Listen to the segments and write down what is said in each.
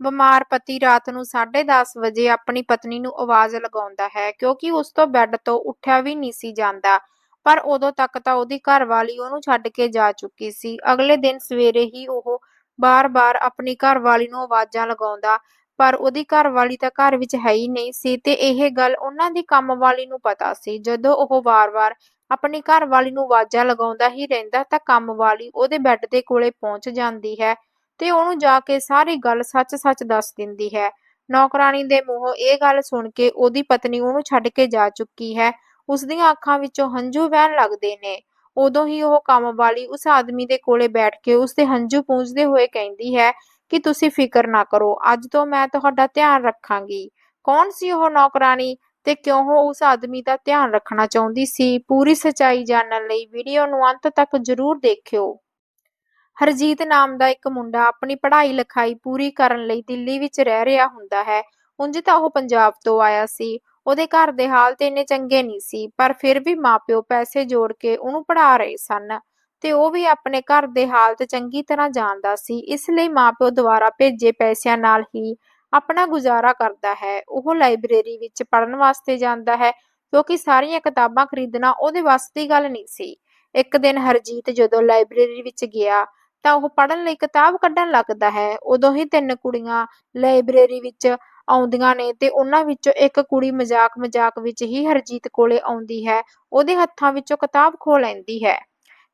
ਬਿਮਾਰ ਪਤੀ ਰਾਤ ਨੂੰ 10:30 ਵਜੇ ਆਪਣੀ ਪਤਨੀ ਨੂੰ ਆਵਾਜ਼ ਲਗਾਉਂਦਾ ਹੈ, ਕਿਉਂਕਿ ਉਸ ਤੋਂ ਬੈੱਡ ਤੋਂ ਉੱਠਿਆ ਵੀ ਨਹੀਂ ਸੀ ਜਾਂਦਾ। ਪਰ ਉਦੋਂ ਤੱਕ ਤਾਂ ਉਹਦੀ ਘਰਵਾਲੀ ਉਹਨੂੰ ਛੱਡ ਕੇ ਜਾ ਚੁੱਕੀ ਸੀ। ਅਗਲੇ ਦਿਨ ਸਵੇਰੇ ਹੀ ਉਹ ਬਾਰ-ਬਾਰ ਆਪਣੀ ਘਰਵਾਲੀ ਨੂੰ ਆਵਾਜ਼ਾਂ ਲਗਾਉਂਦਾ, ਪਰ ਉਹਦੀ ਘਰਵਾਲੀ ਤਾਂ ਘਰ ਵਿੱਚ ਹੈ ਹੀ ਨਹੀਂ ਸੀ ਤੇ ਇਹ ਗੱਲ ਉਹਨਾਂ ਦੀ ਕੰਮਵਾਲੀ ਨੂੰ ਪਤਾ ਸੀ। ਜਦੋਂ ਉਹ ਵਾਰ-ਵਾਰ ਆਪਣੀ ਘਰਵਾਲੀ ਨੂੰ ਆਵਾਜ਼ਾਂ ਲਗਾਉਂਦਾ ਹੀ ਰਹਿੰਦਾ ਤਾਂ ਕੰਮਵਾਲੀ ਉਹਦੇ ਬੈੱਡ ਦੇ ਕੋਲੇ ਪਹੁੰਚ ਜਾਂਦੀ ਹੈ। ਤੇ ਉਹਨੂੰ ਜਾ ਕੇ ਸਾਰੀ ਗੱਲ ਸੱਚ-ਸੱਚ ਦੱਸ ਦਿੰਦੀ ਹੈ। ਨੌਕਰਾਣੀ ਦੇ ਮੂੰਹੋਂ ਇਹ ਗੱਲ ਸੁਣ ਕੇ ਉਹਦੀ ਪਤਨੀ ਉਹਨੂੰ ਛੱਡ ਕੇ ਜਾ ਚੁੱਕੀ ਹੈ। ਉਸ ਦੀਆਂ ਅੱਖਾਂ ਵਿੱਚੋਂ ਹੰਝੂ ਵਹਿਣ ਲੱਗਦੇ ਨੇ। ਉਦੋਂ ਹੀ ਉਹ ਕੰਮ ਵਾਲੀ ਉਸ ਆਦਮੀ ਦੇ ਕੋਲੇ ਬੈਠ ਕੇ ਉਸ ਦੇ ਹੰਝੂ ਪੂੰਝਦੇ ਹੋਏ ਕਹਿੰਦੀ ਹੈ ਕਿ ਤੁਸੀਂ ਫਿਕਰ ਨਾ ਕਰੋ, ਅੱਜ ਤੋਂ ਮੈਂ ਤੁਹਾਡਾ ਧਿਆਨ ਰੱਖਾਂਗੀ। ਕੌਣ ਸੀ ਉਹ ਨੌਕਰਾਣੀ ਤੇ ਕਿਉਂ ਉਹ ਉਸ ਆਦਮੀ ਦਾ ਧਿਆਨ ਰੱਖਣਾ ਚਾਹੁੰਦੀ ਸੀ? ਪੂਰੀ ਸਚਾਈ ਜਾਣਨ ਲਈ ਵੀਡੀਓ ਨੂੰ ਅੰਤ ਤੱਕ ਜ਼ਰੂਰ ਦੇਖਿਓ। ਹਰਜੀਤ ਨਾਮ ਦਾ ਇੱਕ ਮੁੰਡਾ ਆਪਣੀ ਪੜ੍ਹਾਈ ਲਿਖਾਈ ਪੂਰੀ ਕਰਨ ਲਈ ਦਿੱਲੀ ਵਿੱਚ ਰਹਿ ਰਿਹਾ ਹੁੰਦਾ ਹੈ। ਉਂਝ ਤਾਂ ਉਹ ਪੰਜਾਬ ਤੋਂ ਆਇਆ ਸੀ। ਉਹਦੇ ਘਰ ਦੇ ਹਾਲਤ ਇੰਨੇ ਚੰਗੇ ਨਹੀਂ ਸੀ, ਪਰ ਫਿਰ ਵੀ ਮਾਪਿਓ ਪੈਸੇ ਜੋੜ ਕੇ ਉਹਨੂੰ ਪੜ੍ਹਾ ਰਹੇ ਸਨ ਤੇ ਉਹ ਵੀ ਆਪਣੇ ਘਰ ਦੇ ਹਾਲਤ ਚੰਗੀ ਤਰ੍ਹਾਂ ਜਾਣਦਾ ਸੀ। ਇਸ ਲਈ ਮਾਪਿਓ ਦੁਆਰਾ ਭੇਜੇ ਪੈਸਿਆਂ ਨਾਲ ਹੀ ਆਪਣਾ ਗੁਜ਼ਾਰਾ ਕਰਦਾ ਹੈ। ਉਹ ਲਾਇਬ੍ਰੇਰੀ ਵਿੱਚ ਪੜ੍ਹਨ ਵਾਸਤੇ ਜਾਂਦਾ ਹੈ, ਕਿਉਂਕਿ ਸਾਰੀਆਂ ਕਿਤਾਬਾਂ ਖਰੀਦਣਾ ਉਹਦੇ ਵੱਸ ਦੀ ਗੱਲ ਨਹੀਂ ਸੀ। ਇੱਕ ਦਿਨ ਹਰਜੀਤ ਜਦੋਂ ਲਾਇਬ੍ਰੇਰੀ ਵਿੱਚ ਗਿਆ ਤਾਂ ਉਹ ਪੜ੍ਹਨ ਲਈ ਕਿਤਾਬ ਕੱਢਣ ਲੱਗਦਾ ਹੈ। ਉਦੋਂ ਹੀ ਤਿੰਨ ਕੁੜੀਆਂ ਲਾਇਬ੍ਰੇਰੀ ਵਿੱਚ ਆਉਂਦੀਆਂ ਨੇ ਤੇ ਉਹਨਾਂ ਵਿੱਚੋਂ ਇੱਕ ਕੁੜੀ ਮਜ਼ਾਕ ਮਜ਼ਾਕ ਵਿੱਚ ਹੀ ਹਰਜੀਤ ਕੋਲੇ ਆਉਂਦੀ ਹੈ। ਉਹਦੇ ਹੱਥਾਂ ਵਿੱਚੋਂ ਕਿਤਾਬ ਖੋਹ ਲੈਂਦੀ ਹੈ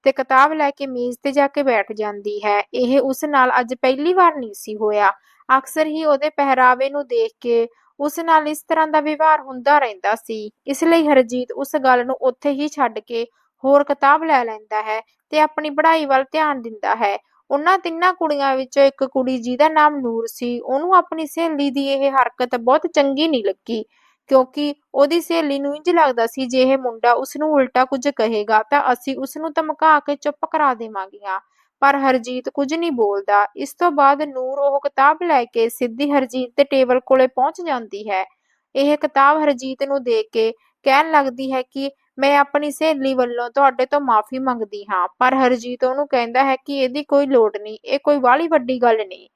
ਤੇ ਕਿਤਾਬ ਲੈ ਕੇ ਮੇਜ਼ ਤੇ ਜਾ ਕੇ ਬੈਠ ਜਾਂਦੀ ਹੈ। ਇਹ ਉਸ ਨਾਲ ਅੱਜ ਪਹਿਲੀ ਵਾਰ ਨਹੀਂ ਸੀ ਹੋਇਆ। ਅਕਸਰ ਹੀ ਉਹਦੇ ਪਹਿਰਾਵੇ ਨੂੰ ਦੇਖ ਕੇ ਉਸ ਨਾਲ ਇਸ ਤਰ੍ਹਾਂ ਦਾ ਵਿਵਹਾਰ ਹੁੰਦਾ ਰਹਿੰਦਾ ਸੀ। ਇਸ ਲਈ ਹਰਜੀਤ ਉਸ ਗੱਲ ਨੂੰ ਉੱਥੇ ਹੀ ਛੱਡ ਕੇ ਹੋਰ ਕਿਤਾਬ ਲੈ ਲੈਂਦਾ ਹੈ ਤੇ ਆਪਣੀ ਪੜ੍ਹਾਈ ਵੱਲ ਧਿਆਨ ਦਿੰਦਾ ਹੈ। ਉਹਨਾਂ ਤਿੰਨਾਂ ਕੁੜੀਆਂ ਵਿੱਚੋਂ ਇੱਕ ਕੁੜੀ ਜਿਹਦਾ ਨਾਮ ਨੂਰ ਸੀ, ਉਹਨੂੰ ਆਪਣੀ ਸਹੇਲੀ ਦੀ ਇਹ ਹਰਕਤ ਬਹੁਤ ਚੰਗੀ ਨਹੀਂ ਲੱਗੀ, ਕਿਉਂਕਿ ਉਹਦੀ ਸਹੇਲੀ ਨੂੰ ਇੰਜ ਲੱਗਦਾ ਸੀ ਜੇ ਇਹ ਮੁੰਡਾ ਉਸ ਨੂੰ ਉਲਟਾ ਕੁਝ ਕਹੇਗਾ ਤਾਂ ਅਸੀਂ ਉਸ ਨੂੰ ਧਮਕਾ ਕੇ ਚੁੱਪ ਕਰਾ ਦੇਵਾਂਗੀਆਂ, ਪਰ ਹਰਜੀਤ ਕੁਝ ਨਹੀਂ ਬੋਲਦਾ। ਇਸ ਤੋਂ ਬਾਅਦ ਨੂਰ ਉਹ ਕਿਤਾਬ ਲੈ ਕੇ ਸਿੱਧੀ ਹਰਜੀਤ ਦੇ ਟੇਬਲ ਕੋਲੇ ਪਹੁੰਚ ਜਾਂਦੀ ਹੈ। ਇਹ ਕਿਤਾਬ ਹਰਜੀਤ ਨੂੰ ਦੇ ਕੇ ਕਹਿਣ ਲੱਗਦੀ ਹੈ ਕਿ ਮੈਂ ਆਪਣੀ ਸਹੇਲੀ ਵੱਲੋਂ ਤੁਹਾਡੇ ਤੋਂ ਮਾਫੀ ਮੰਗਦੀ ਹਾਂ, ਪਰ ਹਰਜੀਤ ਉਹਨੂੰ ਕਹਿੰਦਾ ਹੈ ਕਿ ਇਹਦੀ ਕੋਈ ਲੋੜ ਨਹੀਂ, ਇਹ ਕੋਈ ਬਾਹਲੀ ਵੱਡੀ ਗੱਲ ਨਹੀਂ।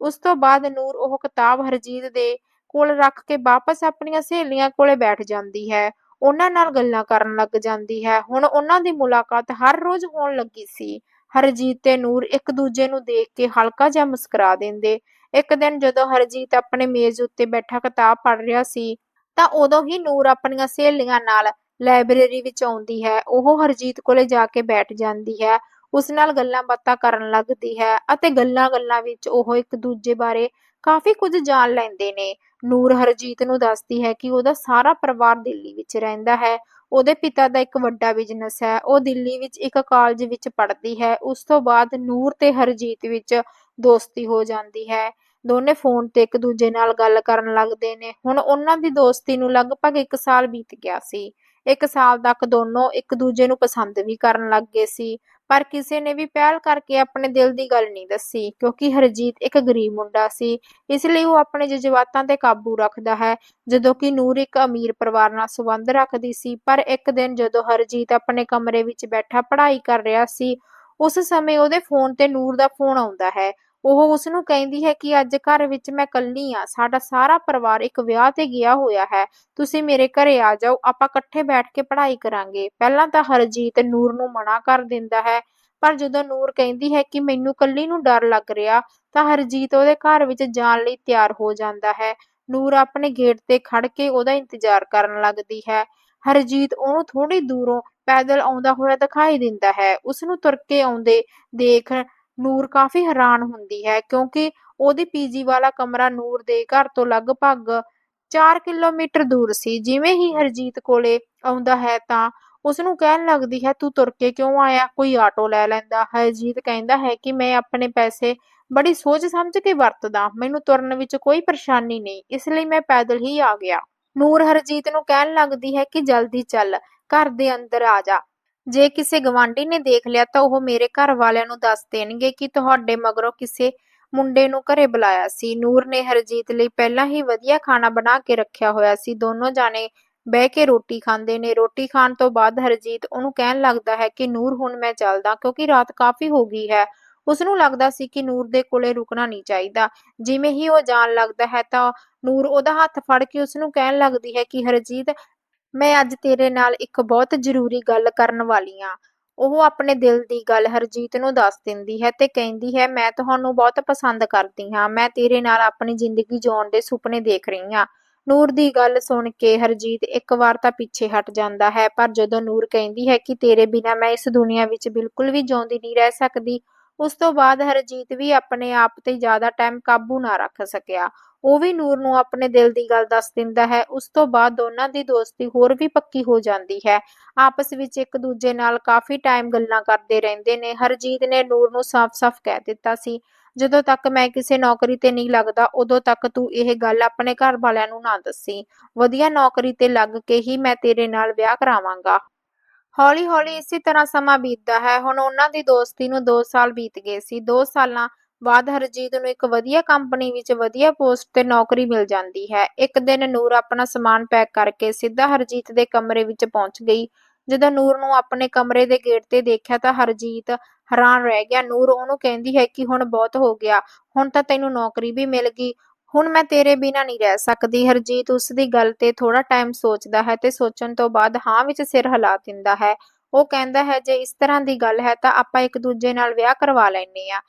ਉਸ ਤੋਂ ਬਾਅਦ ਨੂਰ ਉਹ ਕਿਤਾਬ ਹਰਜੀਤ ਦੇ ਕੋਲ ਰੱਖ ਕੇ ਵਾਪਸ ਆਪਣੀਆਂ ਸਹੇਲੀਆਂ ਕੋਲੇ ਬੈਠ ਜਾਂਦੀ ਹੈ। ਉਹਨਾਂ ਨਾਲ ਗੱਲਾਂ ਕਰਨ ਲੱਗ ਜਾਂਦੀ ਹੈ। ਹੁਣ ਉਹਨਾਂ ਦੀ ਮੁਲਾਕਾਤ ਹਰ ਰੋਜ਼ ਹੋਣ ਲੱਗੀ ਸੀ। ਹਰਜੀਤ ਤੇ ਨੂਰ ਇੱਕ ਦੂਜੇ ਨੂੰ ਦੇਖ ਕੇ ਹਲਕਾ ਜਿਹਾ ਮੁਸਕਰਾ ਦਿੰਦੇ। ਇੱਕ ਦਿਨ ਜਦੋਂ ਹਰਜੀਤ ਆਪਣੇ ਮੇਜ਼ ਉੱਤੇ ਬੈਠਾ ਕਿਤਾਬ ਪੜ੍ਹ ਰਿਹਾ ਸੀ, ਤਾਂ ਉਦੋਂ ਹੀ ਨੂਰ ਆਪਣੀਆਂ ਸਹੇਲੀਆਂ ਨਾਲ ਲਾਇਬ੍ਰੇਰੀ ਵਿੱਚ ਆਉਂਦੀ ਹੈ, ਉਹ ਹਰਜੀਤ ਕੋਲੇ ਜਾ ਕੇ ਬੈਠ ਜਾਂਦੀ ਹੈ, ਉਸ ਨਾਲ ਗੱਲਾਂ ਬਾਤਾਂ ਕਰਨ ਲੱਗਦੀ ਹੈ ਅਤੇ ਗੱਲਾਂ-ਗੱਲਾਂ ਵਿੱਚ ਉਹ ਇੱਕ ਦੂਜੇ ਬਾਰੇ ਕਾਫੀ ਕੁਝ ਜਾਣ ਲੈਂਦੇ ਨੇ। ਨੂਰ ਹਰਜੀਤ ਨੂੰ ਦੱਸਦੀ ਹੈ ਕਿ ਉਹਦਾ ਸਾਰਾ ਪਰਿਵਾਰ ਦਿੱਲੀ ਵਿੱਚ ਰਹਿੰਦਾ ਹੈ, ਉਹਦੇ ਪਿਤਾ ਦਾ ਇੱਕ ਵੱਡਾ ਬਿਜ਼ਨਸ ਹੈ, ਉਹ ਦਿੱਲੀ ਵਿੱਚ ਇੱਕ ਕਾਲਜ ਵਿੱਚ ਪੜ੍ਹਦੀ ਹੈ, ਉਸ ਤੋਂ ਬਾਅਦ ਨੂਰ ਤੇ ਹਰਜੀਤ ਵਿੱਚ ਦੋਸਤੀ ਹੋ ਜਾਂਦੀ ਹੈ। ਦੋਨੇ ਫੋਨ ਤੇ ਇੱਕ ਦੂਜੇ ਨਾਲ ਗੱਲ ਕਰਨ ਲੱਗਦੇ ਨੇ। ਹੁਣ ਉਹਨਾਂ ਦੀ ਦੋਸਤੀ ਨੂੰ ਲਗਭਗ 1 ਸਾਲ ਬੀਤ ਗਿਆ ਸੀ। ਇੱਕ ਸਾਲ ਤੱਕ ਦੋਨੋਂ ਇੱਕ ਦੂਜੇ ਨੂੰ ਪਸੰਦ ਵੀ ਕਰਨ ਲੱਗ ਗਏ ਸੀ, ਪਰ ਕਿਸੇ ਨੇ ਵੀ ਪਹਿਲ ਕਰਕੇ ਆਪਣੇ ਦਿਲ ਦੀ ਗੱਲ ਨਹੀਂ ਦੱਸੀ, ਕਿਉਂਕਿ ਹਰਜੀਤ ਇੱਕ ਗਰੀਬ ਮੁੰਡਾ ਸੀ, ਇਸ ਲਈ ਉਹ ਆਪਣੇ ਜਜ਼ਬਾਤਾਂ ਤੇ ਕਾਬੂ ਰੱਖਦਾ ਹੈ, ਜਦੋਂ ਕਿ ਨੂਰ ਇੱਕ ਅਮੀਰ ਪਰਿਵਾਰ ਨਾਲ ਸੰਬੰਧ ਰੱਖਦੀ ਸੀ, ਪਰ ਇੱਕ ਦਿਨ ਜਦੋਂ ਹਰਜੀਤ ਆਪਣੇ ਕਮਰੇ ਵਿੱਚ ਬੈਠਾ ਪੜ੍ਹਾਈ ਕਰ ਰਿਹਾ ਸੀ, ਉਸ ਸਮੇਂ ਉਹਦੇ ਫੋਨ ਤੇ ਨੂਰ ਦਾ ਫੋਨ ਆਉਂਦਾ ਹੈ ਉਹ ਉਸ ਨੂੰ ਕਹਿੰਦੀ ਹੈ ਕਿ ਅੱਜ ਘਰ ਵਿੱਚ ਮੈਂ ਇਕੱਲੀ ਆ ਸਾਡਾ ਸਾਰਾ ਪਰਿਵਾਰ ਇੱਕ ਵਿਆਹ ਤੇ ਗਿਆ ਹੋਇਆ ਹੈ, ਤੁਸੀਂ ਮੇਰੇ ਘਰੇ ਆ ਜਾਓ, ਆਪਾਂ ਇਕੱਠੇ ਬੈਠ ਕੇ ਪੜ੍ਹਾਈ ਕਰਾਂਗੇ। ਪਹਿਲਾਂ ਤਾਂ ਹਰਜੀਤ ਨੂਰ ਨੂੰ ਮਨਾ ਕਰ ਦਿੰਦਾ ਹੈ, ਪਰ ਜਦੋਂ ਨੂਰ ਕਹਿੰਦੀ ਹੈ ਕਿ ਮੈਨੂੰ ਇਕੱਲੀ ਨੂੰ ਡਰ ਲੱਗ ਰਿਹਾ, ਤਾਂ ਹਰਜੀਤ ਉਹਦੇ ਘਰ ਵਿੱਚ ਜਾਣ ਲਈ ਤਿਆਰ ਹੋ ਜਾਂਦਾ ਹੈ। ਨੂਰ ਆਪਣੇ ਗੇਟ ਤੇ ਖੜ ਕੇ ਉਹਦਾ ਇੰਤਜ਼ਾਰ ਕਰਨ ਲੱਗਦੀ ਹੈ। ਹਰਜੀਤ ਉਹਨੂੰ ਥੋੜੀ ਦੂਰੋਂ ਪੈਦਲ ਆਉਂਦਾ ਹੋਇਆ ਦਿਖਾਈ ਦਿੰਦਾ ਹੈ। ਉਸ ਨੂੰ ਤੁਰ ਕੇ ਆਉਂਦੇ ਦੇਖ ਨੂਰ ਕਾਫੀ ਹੈਰਾਨ ਹੁੰਦੀ ਹੈ ਕਿਉਂਕਿ ਉਹਦੀ ਪੀਜੀ ਵਾਲਾ ਕਮਰਾ ਨੂਰ ਦੇ ਘਰ ਤੋਂ ਲਗਭਗ 4 ਕਿਲੋਮੀਟਰ ਦੂਰ ਸੀ। ਜਿਵੇਂ ਹੀ ਹਰਜੀਤ ਕੋਲੇ ਆਉਂਦਾ ਹੈ ਤਾਂ ਉਸ ਨੂੰ ਕਹਿਣ ਲੱਗਦੀ ਹੈ, ਤੂੰ ਤੁਰ ਕੇ ਕਿਉਂ ਆਇਆ? ਕੋਈ ਆਟੋ ਲੈ ਲੈਂਦਾ। ਹਰਜੀਤ ਕਹਿੰਦਾ ਹੈ ਕਿ ਮੈਂ ਆਪਣੇ ਪੈਸੇ ਬੜੀ ਸੋਚ ਸਮਝ ਕੇ ਵਰਤਦਾ। ਮੈਨੂੰ ਤੁਰਨ ਵਿੱਚ ਕੋਈ ਪਰੇਸ਼ਾਨੀ ਨਹੀਂ, ਇਸ ਲਈ ਮੈਂ ਪੈਦਲ ਹੀ ਆ ਗਿਆ। ਨੂਰ ਹਰਜੀਤ ਨੂੰ ਕਹਿਣ ਲੱਗਦੀ ਹੈ ਕਿ ਜਲਦੀ ਚੱਲ, ਘਰ ਦੇ ਅੰਦਰ ਆ ਜਾ। ਜੇ ਕਿਸੇ ਗਵਾਂਢੀ ਨੇ ਦੇਖ ਲਿਆ ਤਾਂ ਉਹ ਮੇਰੇ ਘਰ ਵਾਲਿਆਂ ਨੂੰ ਦੱਸ ਦੇਣਗੇ ਕਿ ਤੁਹਾਡੇ ਮਗਰੋਂ ਕਿਸੇ ਮੁੰਡੇ ਨੂੰ ਘਰੇ ਬੁਲਾਇਆ ਸੀ। ਨੂਰ ਨੇ ਹਰਜੀਤ ਲਈ ਪਹਿਲਾਂ ਹੀ ਵਧੀਆ ਖਾਣਾ ਬਣਾ ਕੇ ਰੱਖਿਆ ਹੋਇਆ ਸੀ। ਦੋਨੋਂ ਜਾਣੇ ਬਹਿ ਕੇ ਰੋਟੀ ਖਾਂਦੇ ਨੇ। ਰੋਟੀ ਖਾਣ ਤੋਂ ਬਾਅਦ ਹਰਜੀਤ ਉਹਨੂੰ ਕਹਿਣ ਲੱਗਦਾ ਹੈ ਕਿ, ਨੂਰ, ਹੁਣ ਮੈਂ ਚੱਲਦਾ ਕਿਉਂਕਿ ਰਾਤ ਕਾਫੀ ਹੋ ਗਈ ਹੈ। ਉਸਨੂੰ ਲੱਗਦਾ ਸੀ ਕਿ ਨੂਰ ਦੇ ਕੋਲੇ ਰੁਕਣਾ ਨਹੀਂ ਚਾਹੀਦਾ। ਜਿਵੇਂ ਹੀ ਉਹ ਜਾਣ ਲੱਗਦਾ ਹੈ ਤਾਂ ਨੂਰ ਉਹਦਾ ਹੱਥ ਫੜ ਕੇ ਉਸਨੂੰ ਕਹਿਣ ਲੱਗਦੀ ਹੈ ਕਿ, ਹਰਜੀਤ ਮੈਂ ਅੱਜ ਤੇਰੇ ਨਾਲ ਇੱਕ ਬਹੁਤ ਜ਼ਰੂਰੀ ਗੱਲ ਕਰਨ ਵਾਲੀ ਹਾਂ। ਉਹ ਆਪਣੇ ਦਿਲ ਦੀ ਗੱਲ ਹਰਜੀਤ ਨੂੰ ਦੱਸ ਦਿੰਦੀ ਹੈ ਤੇ ਕਹਿੰਦੀ ਹੈ, ਮੈਂ ਤੁਹਾਨੂੰ ਬਹੁਤ ਪਸੰਦ ਕਰਦੀ ਹਾਂ। ਮੈਂ ਤੇਰੇ ਨਾਲ ਆਪਣੀ ਜ਼ਿੰਦਗੀ ਜਿਉਣ ਦੇ ਸੁਪਨੇ ਦੇਖ ਰਹੀ ਹਾਂ ਨੂਰ ਦੀ ਗੱਲ ਸੁਣ ਕੇ ਹਰਜੀਤ ਇੱਕ ਵਾਰ ਤਾਂ ਪਿੱਛੇ ਹਟ ਜਾਂਦਾ ਹੈ, ਪਰ ਜਦੋਂ ਨੂਰ ਕਹਿੰਦੀ ਹੈ ਕਿ ਤੇਰੇ ਬਿਨਾਂ ਮੈਂ ਇਸ ਦੁਨੀਆ ਵਿੱਚ ਬਿਲਕੁਲ ਵੀ ਜਿਉਂਦੀ ਨਹੀਂ ਰਹਿ ਸਕਦੀ, ਉਸ ਤੋਂ ਬਾਅਦ ਹਰਜੀਤ ਵੀ ਆਪਣੇ ਆਪ ਤੇ ਜ਼ਿਆਦਾ ਟਾਈਮ ਕਾਬੂ ਨਾ ਰੱਖ ਸਕਿਆ। ਉਹ ਵੀ ਨੂਰ ਨੂੰ ਆਪਣੇ ਦਿਲ ਦੀ ਗੱਲ ਦੱਸ ਦਿੰਦਾ ਹੈ। ਉਸ ਤੋਂ ਬਾਅਦ ਦੋਨਾਂ ਦੀ ਦੋਸਤੀ ਹੋਰ ਵੀ ਪੱਕੀ ਹੋ ਜਾਂਦੀ ਹੈ। ਆਪਸ ਵਿੱਚ ਇੱਕ ਦੂਜੇ ਨਾਲ ਕਾਫੀ ਟਾਈਮ ਗੱਲਾਂ ਕਰਦੇ ਰਹਿੰਦੇ ਨੇ। ਹਰਜੀਤ ਨੇ ਨੂਰ ਨੂੰ ਸਾਫ਼-ਸਾਫ਼ ਕਹਿ ਦਿੱਤਾ ਸੀ, ਜਦੋਂ ਤੱਕ ਮੈਂ ਕਿਸੇ ਨੌਕਰੀ ਤੇ ਨਹੀਂ ਲੱਗਦਾ, ਉਦੋਂ ਤੱਕ ਤੂੰ ਇਹ ਗੱਲ ਆਪਣੇ ਘਰ ਵਾਲਿਆਂ ਨੂੰ ਨਾ ਦੱਸੀ। ਵਧੀਆ ਨੌਕਰੀ ਤੇ ਲੱਗ ਕੇ ਹੀ ਮੈਂ ਤੇਰੇ ਨਾਲ ਵਿਆਹ ਕਰਾਵਾਂਗਾ। ਹੌਲੀ-ਹੌਲੀ ਇਸੇ ਤਰ੍ਹਾਂ ਸਮਾਂ ਬੀਤਦਾ ਹੈ। ਹੁਣ ਉਹਨਾਂ ਦੀ ਦੋਸਤੀ ਨੂੰ 2 ਸਾਲ ਬੀਤ ਗਏ ਸੀ। 2 ਸਾਲਾਂ ਬਾਅਦ ਹਰਜੀਤ ਨੂੰ ਇੱਕ ਵਧੀਆ ਕੰਪਨੀ ਵਿੱਚ ਵਧੀਆ ਪੋਸਟ ਤੇ ਨੌਕਰੀ ਮਿਲ ਜਾਂਦੀ ਹੈ। ਇੱਕ ਦਿਨ ਨੂਰ ਆਪਣਾ ਸਮਾਨ ਪੈਕ ਕਰਕੇ ਸਿੱਧਾ ਹਰਜੀਤ ਦੇ ਕਮਰੇ ਵਿੱਚ ਪਹੁੰਚ ਗਈ। ਜਦੋਂ ਨੂਰ ਨੂੰ ਆਪਣੇ ਕਮਰੇ ਦੇ ਗੇਟ ਤੇ ਦੇਖਿਆ ਤਾਂ ਹਰਜੀਤ ਹੈਰਾਨ ਰਹਿ ਗਿਆ। ਨੂਰ ਉਹਨੂੰ ਕਹਿੰਦੀ ਹੈ ਕਿ ਹੁਣ ਬਹੁਤ ਹੋ ਗਿਆ। ਹੁਣ ਤਾਂ ਤੈਨੂੰ ਨੌਕਰੀ ਵੀ ਮਿਲ ਗਈ। ਹੁਣ ਮੈਂ ਤੇਰੇ ਬਿਨਾਂ ਨਹੀਂ ਰਹਿ ਸਕਦੀ। ਹਰਜੀਤ ਉਸ ਦੀ ਗੱਲ ਤੇ ਥੋੜਾ ਟਾਈਮ ਸੋਚਦਾ ਹੈ ਤੇ ਸੋਚਣ ਤੋਂ ਬਾਅਦ ਹਾਂ ਵਿੱਚ ਸਿਰ ਹਿਲਾ ਦਿੰਦਾ ਹੈ। ਉਹ ਕਹਿੰਦਾ ਹੈ, ਜੇ ਇਸ ਤਰ੍ਹਾਂ ਦੀ ਗੱਲ ਹੈ ਤਾਂ ਆਪਾਂ ਇੱਕ ਦੂਜੇ ਨਾਲ ਵਿਆਹ ਕਰਵਾ ਲੈਨੇ ਆ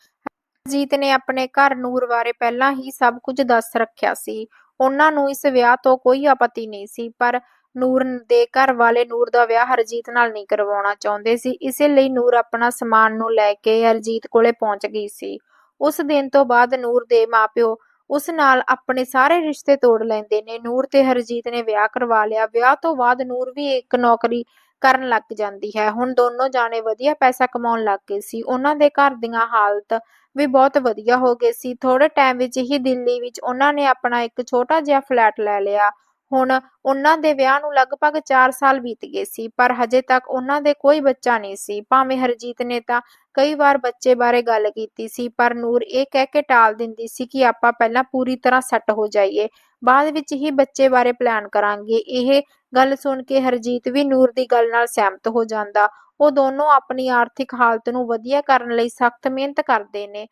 ਹਰਜੀਤ ਨੇ ਆਪਣੇ ਘਰ ਨੂਰ ਬਾਰੇ ਪਹਿਲਾਂ ਹੀ ਸਭ ਕੁਝ ਦੱਸ ਰੱਖਿਆ ਸੀ। ਉਹਨਾਂ ਨੂੰ ਇਸ ਵਿਆਹ ਤੋਂ ਕੋਈ ਆਪੱਤੀ ਨਹੀਂ ਸੀ, ਪਰ ਨੂਰ ਦੇ ਘਰ ਵਾਲੇ ਨੂਰ ਦਾ ਵਿਆਹ ਹਰਜੀਤ ਨਾਲ ਨਹੀਂ ਕਰਵਾਉਣਾ ਚਾਹੁੰਦੇ ਸੀ। ਇਸੇ ਲਈ ਨੂਰ ਆਪਣਾ ਸਮਾਨ ਨੂੰ ਲੈ ਕੇ ਹਰਜੀਤ ਕੋਲੇ ਪਹੁੰਚ ਗਈ ਸੀ। ਉਸ ਦਿਨ ਤੋਂ ਬਾਅਦ ਨੂਰ ਦੇ ਮਾਪਿਓ ਉਸ ਨਾਲ ਆਪਣੇ ਸਾਰੇ ਰਿਸ਼ਤੇ ਤੋੜ ਲੈਂਦੇ ਨੇ। ਨੂਰ ਤੇ ਹਰਜੀਤ ਨੇ ਵਿਆਹ ਕਰਵਾ ਲਿਆ। ਵਿਆਹ ਤੋਂ ਬਾਅਦ ਨੂਰ ਵੀ ਇੱਕ ਨੌਕਰੀ ਕਰਨ ਲੱਗ ਜਾਂਦੀ ਹੈ। ਹੁਣ ਦੋਨੋਂ ਜਾਣੇ ਵਧੀਆ ਪੈਸਾ ਕਮਾਉਣ ਲੱਗ ਗਏ ਸੀ। ਉਹਨਾਂ ਦੇ ਘਰ ਦੀਆਂ ਹਾਲਤ ਵੀ ਬਹੁਤ ਵਧੀਆ ਹੋ ਗਏ ਸੀ। ਥੋੜੇ ਟਾਈਮ ਵਿੱਚ ਹੀ ਦਿੱਲੀ ਵਿੱਚ ਉਹਨਾਂ ਨੇ ਆਪਣਾ ਇੱਕ ਛੋਟਾ ਜਿਹਾ ਫਲੈਟ ਲੈ ਲਿਆ। ਹੁਣ ਉਹਨਾਂ ਦੇ ਵਿਆਹ ਨੂੰ ਲਗਭਗ 4 ਸਾਲ ਬੀਤ ਗਏ ਸੀ, ਪਰ ਹਜੇ ਤੱਕ ਉਹਨਾਂ ਦੇ ਕੋਈ ਬੱਚਾ ਨਹੀਂ ਸੀ। ਭਾਵੇਂ ਹਰਜੀਤ ਨੇ ਤਾਂ ਕਈ ਵਾਰ ਬੱਚੇ ਬਾਰੇ ਗੱਲ ਕੀਤੀ ਸੀ, ਪਰ ਨੂਰ ਇਹ ਕਹਿ ਕੇ ਟਾਲ ਦਿੰਦੀ ਸੀ ਕਿ ਆਪਾਂ ਪਹਿਲਾਂ ਪੂਰੀ ਤਰ੍ਹਾਂ ਸੈੱਟ ਹੋ ਜਾਈਏ, ਬਾਅਦ ਵਿੱਚ ਹੀ ਬੱਚੇ ਬਾਰੇ ਪਲਾਨ ਕਰਾਂਗੇ। ਇਹ ਗੱਲ ਸੁਣ ਕੇ ਹਰਜੀਤ ਵੀ ਨੂਰ ਦੀ ਗੱਲ ਨਾਲ ਸਹਿਮਤ ਹੋ ਜਾਂਦਾ। ਉਹ ਦੋਨੋਂ ਆਪਣੀ ਆਰਥਿਕ ਹਾਲਤ ਨੂੰ ਵਧੀਆ ਕਰਨ ਲਈ ਸਖਤ ਮਿਹਨਤ ਕਰਦੇ ਨੇ।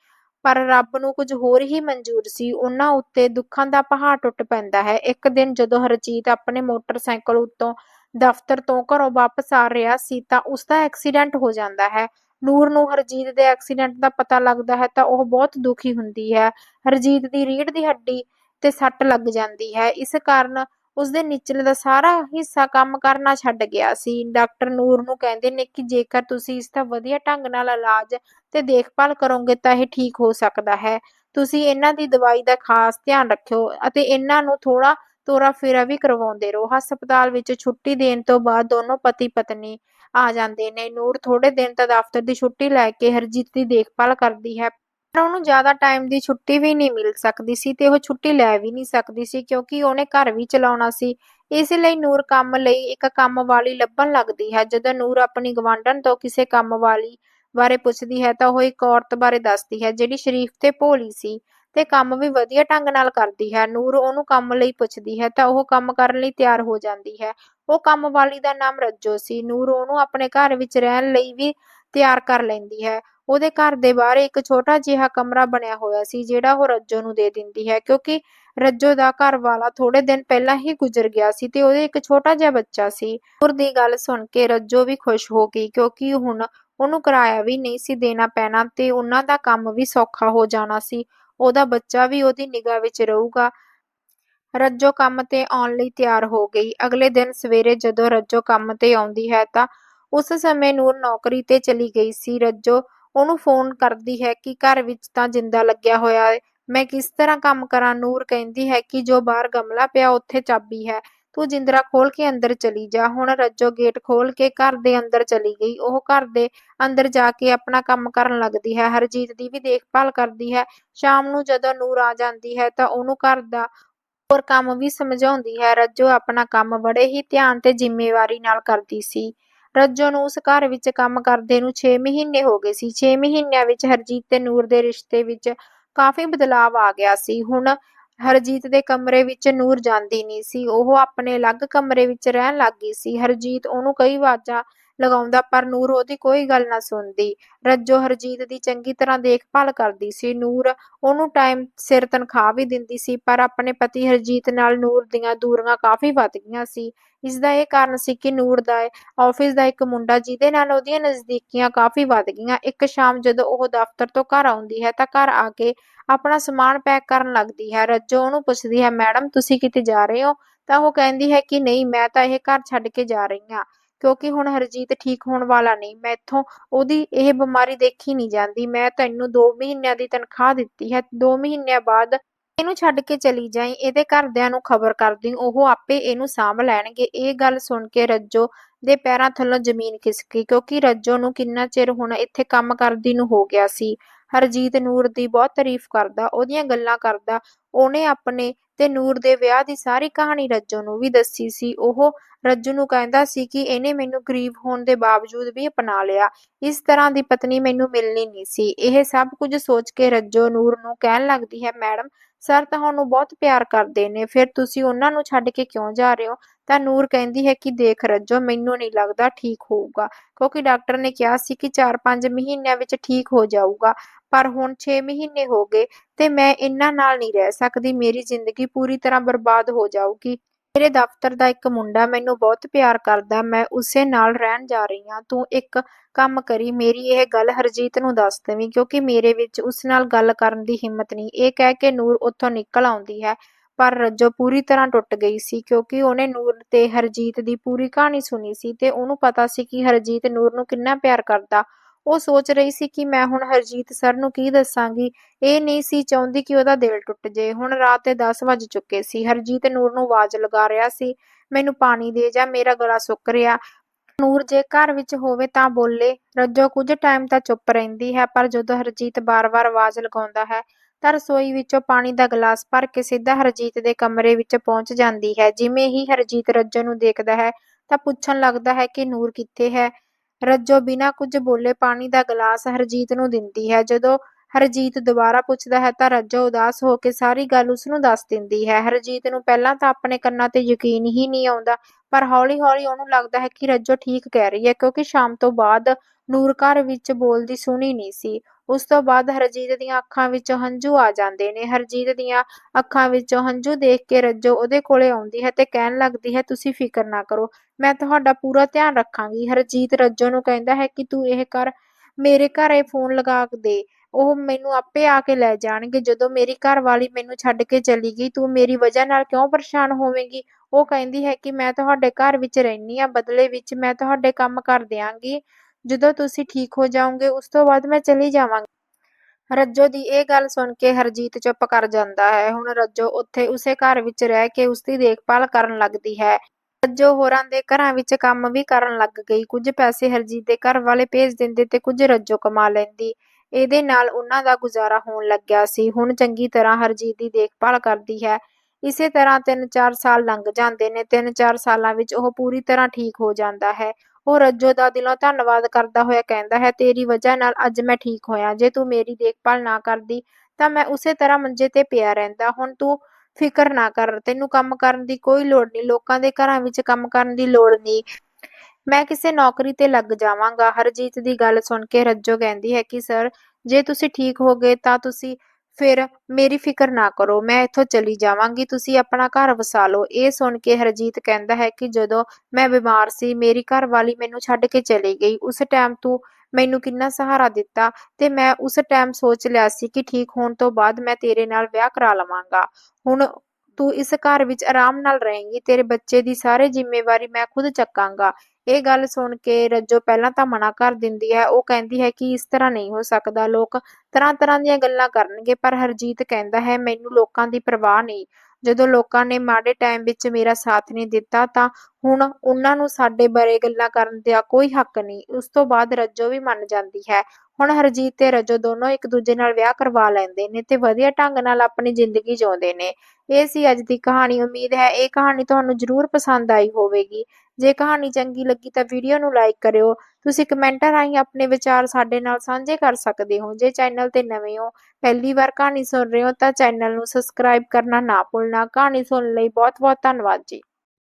ਪਰ ਰੱਬ ਨੂੰ ਕੁਝ ਹੋਰ ਹੀ ਮਨਜ਼ੂਰ ਸੀ। ਉਹਨਾਂ ਉੱਤੇ ਦੁੱਖਾਂ ਦਾ ਪਹਾੜ ਟੁੱਟ ਪੈਂਦਾ ਹੈ। ਇੱਕ ਦਿਨ ਜਦੋਂ ਹਰਜੀਤ ਆਪਣੇ ਮੋਟਰਸਾਈਕਲ ਉੱਤੋਂ ਦਫ਼ਤਰ ਤੋਂ ਘਰੋਂ ਵਾਪਸ ਆ ਰਿਹਾ ਸੀ ਤਾਂ ਉਸਦਾ ਐਕਸੀਡੈਂਟ ਹੋ ਜਾਂਦਾ ਹੈ। ਨੂਰ ਨੂੰ ਹਰਜੀਤ ਦੇ ਐਕਸੀਡੈਂਟ ਦਾ ਪਤਾ ਲੱਗਦਾ ਹੈ ਤਾਂ ਉਹ ਬਹੁਤ ਦੁਖੀ ਹੁੰਦੀ ਹੈ। ਹਰਜੀਤ ਦੀ ਰੀੜ੍ਹ ਦੀ ਹੱਡੀ ਤੇ ਸੱਟ ਲੱਗ ਜਾਂਦੀ ਹੈ। ਇਸ ਕਾਰਨ ਉਸਦੇ ਨਿਚਲੇ ਦਾ ਸਾਰਾ ਹਿੱਸਾ ਕੰਮ ਕਰਨਾ ਛੱਡ ਗਿਆ ਸੀ। ਡਾਕਟਰ ਨੂਰ ਨੂੰ ਕਹਿੰਦੇ ਨੇ ਕਿ ਜੇਕਰ ਤੁਸੀਂ ਇਸ ਦਾ ਵਧੀਆ ਢੰਗ ਨਾਲ ਇਲਾਜ ਤੇ ਦੇਖਭਾਲ ਕਰੋਗੇ ਤਾਂ ਇਹ ਠੀਕ ਹੋ ਸਕਦਾ ਹੈ। ਤੁਸੀਂ ਇਹਨਾਂ ਦੀ ਦਵਾਈ ਦਾ ਖਾਸ ਧਿਆਨ ਰੱਖਿਓ ਅਤੇ ਇਹਨਾਂ ਨੂੰ ਥੋੜਾ ਤੋਰਾ ਫੇਰਾ ਵੀ ਕਰਵਾਉਂਦੇ ਰਹੋ। ਹਸਪਤਾਲ ਵਿੱਚ ਛੁੱਟੀ ਦੇਣ ਤੋਂ ਬਾਅਦ ਦੋਨੋਂ ਪਤੀ ਪਤਨੀ ਆ ਜਾਂਦੇ ਨੇ। ਨੂਰ ਥੋੜੇ ਦਿਨ ਤਾਂ ਦਫ਼ਤਰ ਦੀ ਛੁੱਟੀ ਲੈ ਕੇ ਹਰਜੀਤ ਦੀ ਦੇਖਭਾਲ ਕਰਦੀ ਹੈ। ਪਰ ਉਹਨੂੰ ਜ਼ਿਆਦਾ ਟਾਈਮ ਦੀ ਛੁੱਟੀ ਵੀ ਨਹੀਂ ਮਿਲ ਸਕਦੀ ਸੀ ਤੇ ਉਹ ਛੁੱਟੀ ਲੈ ਵੀ ਨਹੀਂ ਸਕਦੀ ਸੀ ਕਿਉਂਕਿ ਉਹਨੇ ਘਰ ਵੀ ਚਲਾਉਣਾ ਸੀ। ਇਸ ਲਈ ਨੂਰ ਕੰਮ ਲਈ ਇੱਕ ਕੰਮ ਵਾਲੀ ਲੱਭਣ ਲੱਗਦੀ ਹੈ। ਜਦੋਂ ਨੂਰ ਆਪਣੀ ਗਵਾਂਢਣ ਤੋਂ ਕਿਸੇ ਕੰਮ ਵਾਲੀ ਬਾਰੇ ਪੁੱਛਦੀ ਹੈ ਤਾਂ ਉਹ ਇੱਕ ਔਰਤ ਬਾਰੇ ਦੱਸਦੀ ਹੈ ਜਿਹੜੀ ਸ਼ਰੀਫ ਤੇ ਭੋਲੀ ਸੀ ਤੇ ਕੰਮ ਵੀ ਵਧੀਆ ਢੰਗ ਨਾਲ ਕਰਦੀ ਹੈ। ਨੂਰ ਉਹਨੂੰ ਕੰਮ ਲਈ ਪੁੱਛਦੀ ਹੈ ਤਾਂ ਉਹ ਕੰਮ ਕਰਨ ਲਈ ਤਿਆਰ ਹੋ ਜਾਂਦੀ ਹੈ। ਉਹ ਕੰਮ ਵਾਲੀ ਦਾ ਨਾਮ ਰੱਜੋ ਸੀ। ਨੂਰ ਉਹਨੂੰ ਆਪਣੇ ਘਰ ਵਿੱਚ ਰਹਿਣ ਲਈ ਵੀ ਤਿਆਰ ਕਰ ਲੈਂਦੀ ਹੈ। ਉਹਦੇ ਘਰ ਦੇ ਬਾਹਰ ਇੱਕ ਛੋਟਾ ਜਿਹਾ ਕਮਰਾ ਬਣਿਆ ਹੋਇਆ ਸੀ, ਜਿਹੜਾ ਉਹ ਰੱਜੋ ਨੂੰ ਦੇ ਦਿੰਦੀ ਹੈ, ਕਿਉਂਕਿ ਰੱਜੋ ਦਾ ਘਰ ਵਾਲਾ ਥੋੜੇ ਦਿਨ ਪਹਿਲਾਂ ਹੀ ਗੁਜ਼ਰ ਗਿਆ ਸੀ ਤੇ ਉਹਦੇ ਇੱਕ ਛੋਟਾ ਜਿਹਾ ਬੱਚਾ ਸੀ। ਨੂਰ ਦੀ ਗੱਲ ਸੁਣ ਕੇ ਰੱਜੋ ਵੀ ਖੁਸ਼ ਹੋ ਗਈ, ਕਿਉਂਕਿ ਹੁਣ ਉਹਨੂੰ ਕਿਰਾਇਆ ਵੀ ਨਹੀਂ ਸੀ ਦੇਣਾ ਪੈਣਾ ਤੇ ਉਹਨਾਂ ਦਾ ਕੰਮ ਵੀ ਸੌਖਾ ਹੋ ਜਾਣਾ ਸੀ। ਉਹਦਾ ਬੱਚਾ ਵੀ ਉਹਦੀ ਨਿਗਾਹ ਵਿੱਚ ਰਹੂਗਾ। ਰੱਜੋ ਕੰਮ ਤੇ ਆਉਣ ਲਈ ਤਿਆਰ ਹੋ ਗਈ। ਅਗਲੇ ਦਿਨ ਸਵੇਰੇ ਜਦੋਂ ਰੱਜੋ ਕੰਮ ਤੇ ਆਉਂਦੀ ਹੈ ਤਾਂ ਉਸ ਸਮੇਂ ਨੂਰ ਨੌਕਰੀ ਤੇ ਚਲੀ ਗਈ ਸੀ। ਰੱਜੋ ਉਹਨੂੰ ਫੋਨ ਕਰਦੀ ਹੈ ਕਿ ਘਰ ਵਿੱਚ ਤਾਂ ਜਿੰਦਾ ਲੱਗਿਆ ਹੋਇਆ ਹੈ। ਮੈਂ ਕਿਸ ਤਰ੍ਹਾਂ ਕੰਮ ਕਰਾਂ? ਨੂਰ ਕਹਿੰਦੀ ਹੈ ਕਿ ਜੋ ਬਾਹਰ ਗਮਲਾ ਪਿਆ, ਉੱਥੇ ਚਾਬੀ ਹੈ। ਤੂੰ ਜਿੰਦਰਾ ਖੋਲ ਕੇ ਅੰਦਰ ਚਲੀ ਜਾ। ਹੁਣ ਰੱਜੋ ਗੇਟ ਖੋਲ ਕੇ ਘਰ ਦੇ ਅੰਦਰ ਚਲੀ ਗਈ। ਉਹ ਘਰ ਦੇ ਅੰਦਰ ਜਾ ਕੇ ਆਪਣਾ ਕੰਮ ਕਰਨ ਲੱਗਦੀ ਹੈ। ਹਰਜੀਤ ਦੀ ਵੀ ਦੇਖਭਾਲ ਕਰਦੀ ਹੈ। ਸ਼ਾਮ ਨੂੰ ਜਦੋਂ ਨੂਰ ਆ ਜਾਂਦੀ ਹੈ ਤਾਂ ਉਹਨੂੰ ਘਰ ਦਾ ਹੋਰ ਕੰਮ ਵੀ ਸਮਝਾਉਂਦੀ ਹੈ। ਰੱਜੋ ਆਪਣਾ ਕੰਮ ਬੜੇ ਹੀ ਧਿਆਨ ਤੇ ਜ਼ਿੰਮੇਵਾਰੀ ਨਾਲ ਕਰਦੀ ਸੀ। ਰੱਜੋ ਨੂੰ ਉਸ ਘਰ ਵਿੱਚ ਕੰਮ ਕਰਦੇ ਨੂੰ 6 ਮਹੀਨੇ ਹੋ ਗਏ ਸੀ। 6 ਮਹੀਨਿਆਂ ਵਿੱਚ ਹਰਜੀਤ ਤੇ ਨੂਰ ਦੇ ਰਿਸ਼ਤੇ ਵਿੱਚ ਕਾਫੀ ਬਦਲਾਵ ਆ ਗਿਆ ਸੀ। ਹੁਣ ਹਰਜੀਤ ਦੇ ਕਮਰੇ ਵਿੱਚ ਨੂਰ ਜਾਂਦੀ ਨਹੀਂ ਸੀ। ਉਹ ਆਪਣੇ ਅਲੱਗ ਕਮਰੇ ਵਿੱਚ ਰਹਿਣ ਲੱਗ ਗਈ ਸੀ। ਹਰਜੀਤ ਉਹਨੂੰ ਕਈ ਵਾਜਾਂ ਲਗਾਉਂਦਾ, ਪਰ ਨੂਰ ਉਹਦੀ ਕੋਈ ਗੱਲ ਨਾ ਸੁਣਦੀ। ਰੱਜੋ ਹਰਜੀਤ ਦੀ ਚੰਗੀ ਤਰ੍ਹਾਂ ਦੇਖਭਾਲ ਕਰਦੀ ਸੀ। ਨੂਰ ਉਹਨੂੰ ਟਾਈਮ ਸਿਰ ਤਨਖਾਹ ਵੀ ਦਿੰਦੀ ਸੀ, ਪਰ ਆਪਣੇ ਪਤੀ ਹਰਜੀਤ ਨਾਲ ਨੂਰ ਦੀਆਂ ਦੂਰੀਆਂ ਕਾਫੀ ਵੱਧ ਗਈਆਂ ਸੀ। ਇਸ ਦਾ ਇਹ ਕਾਰਨ ਸੀ ਕਿ ਨੂਰ ਦਾ ਆਫਿਸ ਦਾ ਇੱਕ ਮੁੰਡਾ, ਜਿਹਦੇ ਨਾਲ ਉਹਦੀਆਂ ਨਜ਼ਦੀਕੀਆਂ ਕਾਫੀ ਵੱਧ ਗਈਆਂ। ਇੱਕ ਸ਼ਾਮ ਜਦੋਂ ਉਹ ਦਫ਼ਤਰ ਤੋਂ ਘਰ ਆਉਂਦੀ ਹੈ, ਤਾਂ ਘਰ ਆ ਕੇ ਆਪਣਾ ਸਮਾਨ ਪੈਕ ਕਰਨ ਲੱਗਦੀ ਹੈ। ਰੱਜੋ ਉਹਨੂੰ ਪੁੱਛਦੀ ਹੈ, ਮੈਡਮ, ਤੁਸੀਂ ਕਿਤੇ ਜਾ ਰਹੇ ਹੋ? ਤਾਂ ਉਹ ਕਹਿੰਦੀ ਹੈ ਕਿ ਨਹੀਂ, ਮੈਂ ਤਾਂ ਇਹ ਘਰ ਛੱਡ ਕੇ ਜਾ ਰਹੀ ਹਾਂ। ਕਿਉਂਕਿ ਹੁਣ ਹਰਜੀਤ ਠੀਕ ਹੋਣ ਵਾਲਾ ਨਹੀਂ, ਮੈਂ ਉਹਦੀ ਇਹ ਬਿਮਾਰੀ ਦੇਖੀ ਨਹੀਂ ਜਾਂਦੀ, ਮੈਂ ਤੈਨੂੰ 2 ਮਹੀਨਿਆਂ ਦੀ ਤਨਖਾਹ ਦਿੱਤੀ ਹੈ 2 ਮਹੀਨਿਆਂ ਬਾਅਦ ਇਹਨੂੰ ਛੱਡ ਕੇ ਚਲੀ ਜਾਈਂ, ਇਹਦੇ ਘਰਦਿਆਂ ਨੂੰ ਖਬਰ ਕਰਦੀ, ਉਹ ਆਪੇ ਇਹਨੂੰ ਸਾਂਭ ਲੈਣਗੇ। ਇਹ ਗੱਲ ਸੁਣ ਕੇ ਰੱਜੋ ਦੇ ਪੈਰਾਂ ਥੱਲੋਂ ਜ਼ਮੀਨ ਖਿਸਕੀ ਕਿਉਂਕਿ ਰੱਜੋ ਨੂੰ ਕਿੰਨਾ ਚਿਰ ਹੁਣ ਇੱਥੇ ਕੰਮ ਕਰਦੀ ਨੂੰ ਹੋ ਗਿਆ ਸੀ। ਹਰਜੀਤ ਨੂਰ ਦੀ ਬਹੁਤ ਤਾਰੀਫ ਕਰਦਾ, ਉਹਦੀਆਂ ਗੱਲਾਂ ਕਰਦਾ, ਉਹਨੇ ਆਪਣੇ ਤੇ ਨੂਰ ਦੇ ਵਿਆਹ ਦੀ ਸਾਰੀ ਕਹਾਣੀ ਰੱਜੋ ਨੂੰ ਵੀ ਦੱਸੀ ਸੀ। ਉਹ ਰੱਜੂ ਨੂੰ ਕਹਿੰਦਾ ਸੀ ਕਿ ਇਹਨੇ ਮੈਨੂੰ ਗਰੀਬ ਹੋਣ ਦੇ ਬਾਵਜੂਦ ਵੀ ਅਪਣਾ ਲਿਆ। ਇਸ ਤਰ੍ਹਾਂ ਦੀ ਪਤਨੀ ਮੈਨੂੰ ਮਿਲਣੀ ਨਹੀਂ ਸੀ। ਇਹ ਸਭ ਕੁਝ ਸੋਚ ਕੇ ਰੱਜੋ ਨੂਰ ਨੂੰ ਕਹਿਣ ਲੱਗਦੀ ਹੈ, ਮੈਡਮ, ਸਰ ਤੁਹਾਨੂੰ ਬਹੁਤ ਪਿਆਰ ਕਰਦੇ ਨੇ, ਫਿਰ ਤੁਸੀਂ ਉਹਨਾਂ ਨੂੰ ਛੱਡ ਕੇ ਕਿਉਂ ਜਾ ਰਹੇ ਹੋ? ਤਾਂ ਨੂਰ ਕਹਿੰਦੀ ਹੈ ਕਿ ਦੇਖ ਰੱਜੋ, ਮੈਨੂੰ ਨਹੀਂ ਲੱਗਦਾ ਠੀਕ ਹੋਊਗਾ, ਕਿਉਂਕਿ ਡਾਕਟਰ ਨੇ ਕਿਹਾ ਸੀ ਕਿ 4-5 ਮਹੀਨਿਆਂ ਵਿੱਚ ਠੀਕ ਹੋ ਜਾਊਗਾ। ਪਰ ਹੁਣ 6 ਮਹੀਨੇ ਹੋ ਗਏ ਤੇ ਮੈਂ ਇਹਨਾਂ ਨਾਲ ਨਹੀਂ ਰਹਿ ਸਕਦੀ, ਮੇਰੀ ਜ਼ਿੰਦਗੀ ਪੂਰੀ ਤਰ੍ਹਾਂ ਬਰਬਾਦ ਹੋ ਜਾਊਗੀ। ਮੇਰੇ ਦਫ਼ਤਰ ਦਾ ਇੱਕ ਮੁੰਡਾ ਮੈਨੂੰ ਬਹੁਤ ਪਿਆਰ ਕਰਦਾ, ਮੈਂ ਉਸੇ ਨਾਲ ਰਹਿਣ ਜਾ ਰਹੀ ਹਾਂ। ਤੂੰ ਇੱਕ ਕੰਮ ਕਰੀ, ਮੇਰੀ ਇਹ ਗੱਲ ਹਰਜੀਤ ਨੂੰ ਦੱਸ ਦੇਵੀਂ, ਕਿਉਂਕਿ ਮੇਰੇ ਵਿੱਚ ਉਸ ਨਾਲ ਗੱਲ ਕਰਨ ਦੀ ਹਿੰਮਤ ਨਹੀਂ। ਇਹ ਕਹਿ ਕੇ ਨੂਰ ਉੱਥੋਂ ਨਿਕਲ ਆਉਂਦੀ ਹੈ, ਪਰ ਰੱਜੋ ਪੂਰੀ ਤਰ੍ਹਾਂ ਟੁੱਟ ਗਈ ਸੀ, ਕਿਉਂਕਿ ਉਹਨੇ ਨੂਰ ਤੇ ਹਰਜੀਤ ਦੀ ਪੂਰੀ ਕਹਾਣੀ ਸੁਣੀ ਸੀ ਤੇ ਉਹਨੂੰ ਪਤਾ ਸੀ ਕਿ ਹਰਜੀਤ ਨੂਰ ਨੂੰ ਕਿੰਨਾ ਪਿਆਰ ਕਰਦਾ। ਉਹ ਸੋਚ ਰਹੀ ਸੀ ਕਿ ਮੈਂ ਹੁਣ ਹਰਜੀਤ ਸਰ ਨੂੰ ਕੀ ਦੱਸਾਂਗੀ। ਇਹ ਨਹੀਂ ਸੀ ਚਾਹੁੰਦੀ ਕਿ ਉਹਦਾ ਦਿਲ ਟੁੱਟ ਜੇ। ਹੁਣ ਰਾਤ ਦੇ 10 ਵੱਜ ਚੁੱਕੇ ਸੀ। ਹਰਜੀਤ ਨੂਰ ਨੂੰ ਆਵਾਜ਼ ਲਗਾ ਰਿਹਾ ਸੀ, ਮੈਨੂੰ ਪਾਣੀ ਦੇ ਜਾ, ਮੇਰਾ ਗਲਾ ਸੁੱਕ ਰਿਹਾ। ਨੂਰ ਜੇ ਘਰ ਵਿੱਚ ਹੋਵੇ ਤਾਂ ਬੋਲੇ। ਰੱਜੋ, ਕੁਝ ਟਾਈਮ ਤਾਂ ਚੁੱਪ ਰਹਿੰਦੀ ਹੈ, ਪਰ ਜਦੋਂ ਹਰਜੀਤ ਬਾਰ-ਬਾਰ ਆਵਾਜ਼ ਲਗਾਉਂਦਾ ਹੈ, ਤਾਂ ਰਸੋਈ ਵਿੱਚੋਂ ਪਾਣੀ ਦਾ ਗਲਾਸ ਭਰ ਕੇ ਸਿੱਧਾ ਹਰਜੀਤ ਦੇ ਕਮਰੇ ਵਿੱਚ ਪਹੁੰਚ ਜਾਂਦੀ ਹੈ। ਜਿਵੇਂ ਹੀ ਹਰਜੀਤ ਰੱਜੋ ਨੂੰ ਦੇਖਦਾ ਹੈ, ਤਾਂ ਪੁੱਛਣ ਲੱਗਦਾ ਹੈ ਕਿ ਨੂਰ ਕਿੱਥੇ ਹੈ। ਰੱਜੋ ਬਿਨਾਂ ਕੁਝ ਬੋਲੇ ਪਾਣੀ ਦਾ ਗਲਾਸ ਹਰਜੀਤ ਨੂੰ ਦਿੰਦੀ ਹੈ। ਜਦੋਂ ਹਰਜੀਤ ਦੁਬਾਰਾ ਪੁੱਛਦਾ ਹੈ, ਤਾਂ ਰੱਜੋ ਉਦਾਸ ਹੋ ਕੇ ਸਾਰੀ ਗੱਲ ਉਸ ਨੂੰ ਦੱਸ ਦਿੰਦੀ ਹੈ। ਹਰਜੀਤ ਨੂੰ ਪਹਿਲਾਂ ਤਾਂ ਆਪਣੇ ਕੰਨਾਂ ਤੇ ਯਕੀਨ ਹੀ ਨਹੀਂ ਆਉਂਦਾ, ਪਰ ਹੌਲੀ-ਹੌਲੀ ਉਹਨੂੰ ਲੱਗਦਾ ਹੈ ਕਿ ਰੱਜੋ ਠੀਕ ਕਹਿ ਰਹੀ ਹੈ, ਕਿਉਂਕਿ ਸ਼ਾਮ ਤੋਂ ਬਾਅਦ ਨੂਰ ਘਰ ਵਿੱਚ ਬੋਲਦੀ ਸੁਣੀ ਨਹੀਂ ਸੀ। ਉਸ ਤੋਂ ਬਾਅਦ ਹਰਜੀਤ ਦੀਆਂ ਅੱਖਾਂ ਵਿੱਚ ਹੰਝੂ ਆ ਜਾਂਦੇ ਨੇ। ਹਰਜੀਤ ਦੀਆਂ ਅੱਖਾਂ ਵਿੱਚੋਂ ਹੰਝੂ ਦੇਖ ਕੇ ਰੱਜੋ ਉਹਦੇ ਕੋਲੇ ਆਉਂਦੀ ਹੈ ਤੇ ਕਹਿਣ ਲੱਗਦੀ ਹੈ, ਤੁਸੀਂ ਫਿਕਰ ਨਾ ਕਰੋ, ਮੈਂ ਤੁਹਾਡਾ ਪੂਰਾ ਧਿਆਨ ਰੱਖਾਂਗੀ। ਹਰਜੀਤ ਰੱਜੋ ਨੂੰ ਕਹਿੰਦਾ ਹੈ ਕਿ ਤੂੰ ਇਹ ਕਰ, ਮੇਰੇ ਘਰ ਇਹ ਫੋਨ ਲਗਾ ਦੇ। ਉਹ ਮੈਨੂੰ ਆਪੇ ਆ ਕੇ ਲੈ ਜਾਣਗੇ। ਜਦੋਂ ਮੇਰੀ ਘਰ ਵਾਲੀ ਮੈਨੂੰ ਛੱਡ ਕੇ ਚਲੀ ਗਈ, ਤੂੰ ਮੇਰੀ ਵਜ੍ਹਾ ਨਾਲ ਕਿਉਂ ਪਰੇਸ਼ਾਨ ਹੋਵੇਂਗੀ? ਉਹ ਕਹਿੰਦੀ ਹੈ ਕਿ ਮੈਂ ਤੁਹਾਡੇ ਘਰ ਵਿੱਚ ਰਹਿਨੀ ਆ ਬਦਲੇ ਵਿੱਚ ਮੈਂ ਤੁਹਾਡੇ ਕੰਮ ਕਰ ਦਿਆਂਗੀ। ਜਦੋਂ ਤੁਸੀਂ ਠੀਕ ਹੋ ਜਾਓਗੇ, ਉਸ ਤੋਂ ਬਾਅਦ ਮੈਂ ਚਲੀ ਜਾਵਾਂਗੀ। ਰੱਜੋ ਦੀ ਇਹ ਗੱਲ ਸੁਣ ਕੇ ਹਰਜੀਤ ਚੁੱਪ ਕਰ ਜਾਂਦਾ ਹੈ। ਹੁਣ ਰੱਜੋ ਉੱਥੇ ਉਸੇ ਘਰ ਵਿੱਚ ਰਹਿ ਕੇ ਉਸ ਦੀ ਦੇਖਭਾਲ ਕਰਨ ਲੱਗਦੀ ਹੈ। ਰੱਜੋ ਹੋਰਾਂ ਦੇ ਘਰਾਂ ਵਿੱਚ ਕੰਮ ਵੀ ਕਰਨ ਲੱਗ ਗਈ। ਕੁਝ ਪੈਸੇ ਹਰਜੀਤ ਦੇ ਘਰ ਵਾਲੇ ਭੇਜ ਦਿੰਦੇ ਤੇ ਕੁਝ ਰੱਜੋ ਕਮਾ ਲੈਂਦੀ। ਇਹਦੇ ਨਾਲ ਉਹਨਾਂ ਦਾ ਗੁਜ਼ਾਰਾ ਹੋਣ ਲੱਗਿਆ ਸੀ। ਹੁਣ ਚੰਗੀ ਤਰ੍ਹਾਂ ਹਰਜੀਤ ਦੀ ਦੇਖਭਾਲ ਕਰਦੀ ਹੈ। ਇਸੇ ਤਰ੍ਹਾਂ 3-4 ਸਾਲ ਲੰਘ ਜਾਂਦੇ ਨੇ। 3-4 ਸਾਲਾਂ ਵਿੱਚ ਉਹ ਪੂਰੀ ਤਰ੍ਹਾਂ ਠੀਕ ਹੋ ਜਾਂਦਾ ਹੈ। ਉਹ ਰੱਜੋ ਦਾ ਦਿਲੋਂ ਧੰਨਵਾਦ ਕਰਦਾ ਹੋਇਆ ਕਹਿੰਦਾ ਹੈ, ਤੇਰੀ ਵਜ੍ਹਾ ਨਾਲ ਅੱਜ ਮੈਂ ਠੀਕ ਹੋਇਆ। ਜੇ ਤੂੰ ਮੇਰੀ ਦੇਖਭਾਲ ਨਾ ਕਰਦੀ, ਤਾਂ ਮੈਂ ਉਸੇ ਤਰ੍ਹਾਂ ਮੰਜੇ ਤੇ ਪਿਆ ਰਹਿੰਦਾ। ਹੁਣ ਤੂੰ ਫਿਕਰ ਨਾ ਕਰ। ਤੈਨੂੰ ਕੰਮ ਕਰਨ ਦੀ ਕੋਈ ਲੋੜ ਨਹੀਂ। ਲੋਕਾਂ ਦੇ ਘਰਾਂ ਵਿੱਚ ਕੰਮ ਕਰਨ ਦੀ ਲੋੜ ਨਹੀਂ। ਮੈਂ ਕਿਸੇ ਨੌਕਰੀ ਤੇ ਲੱਗ ਜਾਵਾਂਗਾ। ਹਰਜੀਤ ਦੀ ਗੱਲ ਸੁਣ ਕੇ ਰੱਜੋ ਕਹਿੰਦੀ ਹੈ ਕਿ, ਸਰ, ਜੇ ਤੁਸੀਂ ਠੀਕ ਹੋ ਗਏ ਤਾਂ ਤੁਸੀਂ ਫਿਰ ਮੇਰੀ ਫਿਕਰ ਨਾ ਕਰੋ। ਮੈਂ ਇੱਥੋਂ ਚਲੀ ਜਾਵਾਂਗੀ। ਤੁਸੀਂ ਆਪਣਾ ਘਰ ਵਸਾ ਲਓ। ਇਹ ਸੁਣ ਕੇ ਹਰਜੀਤ ਕਹਿੰਦਾ ਹੈ ਕਿ ਜਦੋਂ ਮੈਂ ਬਿਮਾਰ ਸੀ, ਮੇਰੀ ਘਰ ਵਾਲੀ ਮੈਨੂੰ ਛੱਡ ਕੇ ਚਲੀ ਗਈ। ਉਸ ਟਾਈਮ ਤੂੰ ਮੈਨੂੰ ਕਿੰਨਾ ਸਹਾਰਾ ਦਿੱਤਾ ਤੇ ਮੈਂ ਉਸ ਟਾਈਮ ਸੋਚ ਲਿਆ ਸੀ ਕਿ ਠੀਕ ਹੋਣ ਤੋਂ ਬਾਅਦ ਮੈਂ ਤੇਰੇ ਨਾਲ ਵਿਆਹ ਕਰਾ ਲਵਾਂਗਾ। ਹੁਣ ਤੂੰ ਇਸ ਘਰ ਵਿੱਚ ਆਰਾਮ ਨਾਲ ਰਹੇਂਗੀ। ਤੇਰੇ ਬੱਚੇ ਦੀ ਸਾਰੇ ਜ਼ਿੰਮੇਵਾਰੀ ਮੈਂ ਖੁਦ ਚੱਕਾਂਗਾ। ਇਹ ਗੱਲ ਸੁਣ ਕੇ ਰੱਜੋ ਪਹਿਲਾਂ ਤਾਂ ਮਨਾ ਕਰ ਦਿੰਦੀ ਹੈ। ਉਹ ਕਹਿੰਦੀ ਹੈ ਕਿ ਇਸ ਤਰ੍ਹਾਂ ਨਹੀਂ ਹੋ ਸਕਦਾ। ਲੋਕ ਤਰ੍ਹਾਂ ਤਰ੍ਹਾਂ ਦੀਆਂ ਗੱਲਾਂ ਕਰਨਗੇ, ਪਰ ਹਰਜੀਤ ਕਹਿੰਦਾ ਹੈ, ਮੈਨੂੰ ਲੋਕਾਂ ਦੀ ਪਰਵਾਹ ਨਹੀਂ। ਜਦੋਂ ਲੋਕਾਂ ਨੇ ਮਾੜੇ ਟਾਈਮ ਵਿੱਚ ਮੇਰਾ ਸਾਥ ਨਹੀਂ ਦਿੱਤਾ, ਤਾਂ ਹੁਣ ਉਹਨਾਂ ਨੂੰ ਸਾਡੇ ਬਾਰੇ ਗੱਲਾਂ ਕਰਨ ਦਾ ਕੋਈ ਹੱਕ ਨਹੀਂ। ਉਸ ਤੋਂ ਬਾਅਦ ਰੱਜੋ ਵੀ ਮੰਨ ਜਾਂਦੀ ਹੈ। ਹੁਣ ਹਰਜੀਤ ਤੇ ਰੱਜੋ ਦੋਨੋਂ ਇੱਕ ਦੂਜੇ ਨਾਲ ਵਿਆਹ ਕਰਵਾ ਲੈਂਦੇ ਨੇ ਤੇ ਵਧੀਆ ਢੰਗ ਨਾਲ ਆਪਣੀ ਜ਼ਿੰਦਗੀ ਜਿਉਂਦੇ ਨੇ। ਇਹ ਸੀ ਅੱਜ ਦੀ ਕਹਾਣੀ। ਉਮੀਦ ਹੈ ਇਹ ਕਹਾਣੀ ਤੁਹਾਨੂੰ ਜ਼ਰੂਰ ਪਸੰਦ ਆਈ ਹੋਵੇਗੀ। ਜੇ ਕਹਾਣੀ ਚੰਗੀ ਲੱਗੀ ਤਾਂ ਵੀਡੀਓ ਨੂੰ ਲਾਈਕ ਕਰਿਓ। ਤੁਸੀਂ ਕਮੈਂਟਾਂ ਰਾਹੀਂ ਆਪਣੇ ਵਿਚਾਰ ਸਾਡੇ ਨਾਲ ਸਾਂਝੇ ਕਰ ਸਕਦੇ ਹੋ। ਜੇ ਚੈਨਲ ਤੇ ਨਵੇਂ ਹੋ, ਪਹਿਲੀ ਵਾਰ ਕਹਾਣੀ ਸੁਣ ਰਹੇ ਹੋ ਤਾਂ ਚੈਨਲ ਨੂੰ ਸਬਸਕ੍ਰਾਈਬ ਕਰਨਾ ਨਾ ਭੁੱਲਣਾ। ਕਹਾਣੀ ਸੁਣਨ ਲਈ ਬਹੁਤ ਬਹੁਤ ਧੰਨਵਾਦ ਜੀ।